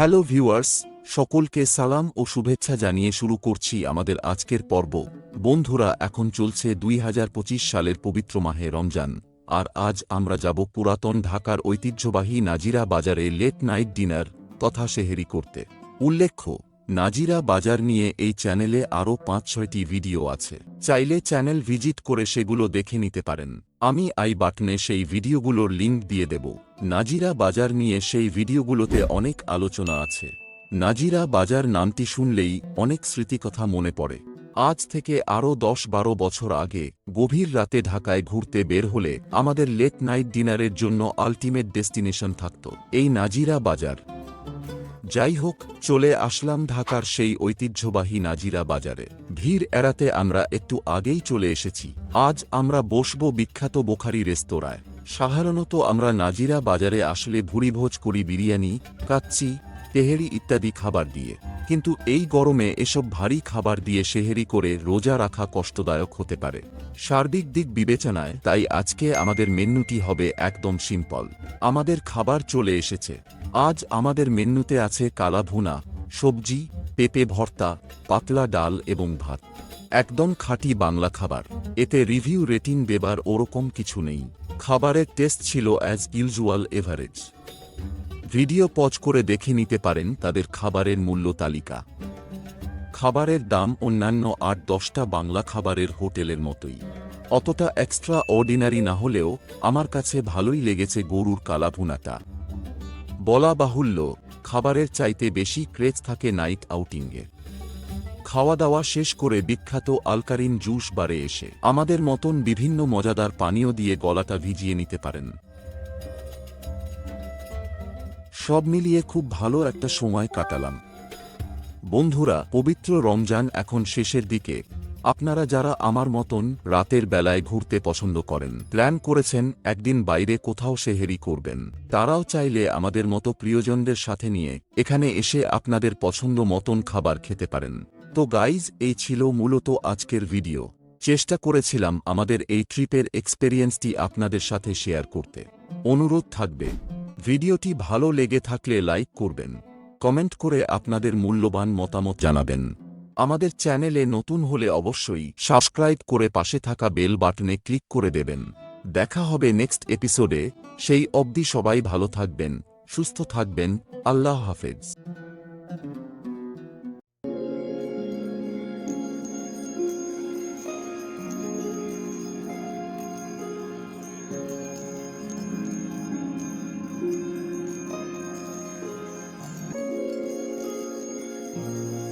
Hello viewers, সকলকে সালাম ও শুভেচ্ছা জানিয়ে শুরু করছি আমাদের আজকের পর্ব। বন্ধুরা, এখন চলছে দুই হাজার পঁচিশ সালের পবিত্র মাহে রমজান। আর আজ আমরা যাব পুরাতন ঢাকার ঐতিহ্যবাহী নাজিরা বাজারে লেট নাইট ডিনার তথা সেহেরি করতে। উল্লেখ্য, নাজিরা বাজার নিয়ে এই চ্যানেলে আরও পাঁচ ছয়টি ভিডিও আছে। চাইলে চ্যানেল ভিজিট করে সেগুলো দেখে নিতে পারেন। আমি আই বাটনে সেই ভিডিওগুলোর লিঙ্ক দিয়ে দেব। নাজিরা বাজার নিয়ে সেই ভিডিওগুলোতে অনেক আলোচনা আছে। নাজিরা বাজার নামটি শুনলেই অনেক স্মৃতিকথা মনে পড়ে। আজ থেকে আরও দশ বারো বছর আগে, গভীর রাতে ঢাকায় ঘুরতে বের হলে আমাদের লেট নাইট ডিনারের জন্য আলটিমেট ডেস্টিনেশন থাকত, এই নাজিরা বাজার। যাই হোক, চলে আসলাম ঢাকার সেই ঐতিহ্যবাহী নাজিরা বাজারে। ভিড় এড়াতে আমরা একটু আগেই চলে এসেছি। আজ আমরা বসব বিখ্যাত বোখারি রেস্তোরাঁয়। সাধারণত আমরা নাজিরা বাজারে আসলে ভুরিভোজ করি বিরিয়ানি, কাচ্চি, তেহেরি ইত্যাদি খাবার দিয়ে। কিন্তু এই গরমে এসব ভারী খাবার দিয়ে সেহেরি করে রোজা রাখা কষ্টদায়ক হতে পারে। সার্বিক দিক বিবেচনায় তাই আজকে আমাদের মেন্যুটি হবে একদম সিম্পল। আমাদের খাবার চলে এসেছে। আজ আমাদের মেন্যুতে আছে কালা ভুনা সবজি, পেঁপে ভর্তা, পাতলা ডাল এবং ভাত। একদম খাঁটি বাংলা খাবার। এতে রিভিউ রেটিং দেবার ওরকম কিছু নেই। খাবারের টেস্ট ছিল as usual average video pause করে দেখে নিতে পারেন তাদের খাবারের মূল্য তালিকা। খাবারের দাম অন্যান্য আট দশটা বাংলা খাবারের হোটেলের মতোই। অতটা এক্সট্রা অর্ডিনারি না হলেও আমার কাছে ভালোই লেগেছে গরুর কালাভুনাটা। বলা বাহুল্য, খাবারের চাইতে বেশি ক্রেজ থাকে নাইট আউটিংয়ে খাওয়া দাওয়া শেষ করে বিখ্যাত আলকারিন জুস বারে এসে আমাদের মতন বিভিন্ন মজাদার পানীয় দিয়ে গলাটা ভিজিয়ে নিতে পারেন। সব মিলিয়ে খুব ভালো একটা সময় কাটালাম। বন্ধুরা, পবিত্র রমজান এখন শেষের দিকে। আপনারা যারা আমার মতন রাতের বেলায় ঘুরতে পছন্দ করেন, প্ল্যান করেছেন একদিন বাইরে কোথাও সেহেরি করবেন, তারাও চাইলে আমাদের মতো প্রিয়জনদের সাথে নিয়ে এখানে এসে আপনাদের পছন্দ মতন খাবার খেতে পারেন। তো গাইজ এই ছিল মূলত আজকের ভিডিও চেষ্টা করেছিলাম আমাদের এই ট্রিপের এক্সপেরিয়েন্সটি আপনাদের সাথে শেয়ার করতে। অনুরোধ থাকবে। ভিডিওটি ভালো লেগে থাকলে লাইক করবেন। কমেন্ট করে আপনাদের মূল্যবান মতামত জানাবেন। আমাদের চ্যানেলে নতুন হলে অবশ্যই সাবস্ক্রাইব করে পাশে থাকা বেল বাটনে ক্লিক করে দেবেন। দেখা হবে নেক্সট এপিসোডে সেই অবধি সবাই ভালো থাকবেন, সুস্থ থাকবেন। আল্লাহ হাফেজ। you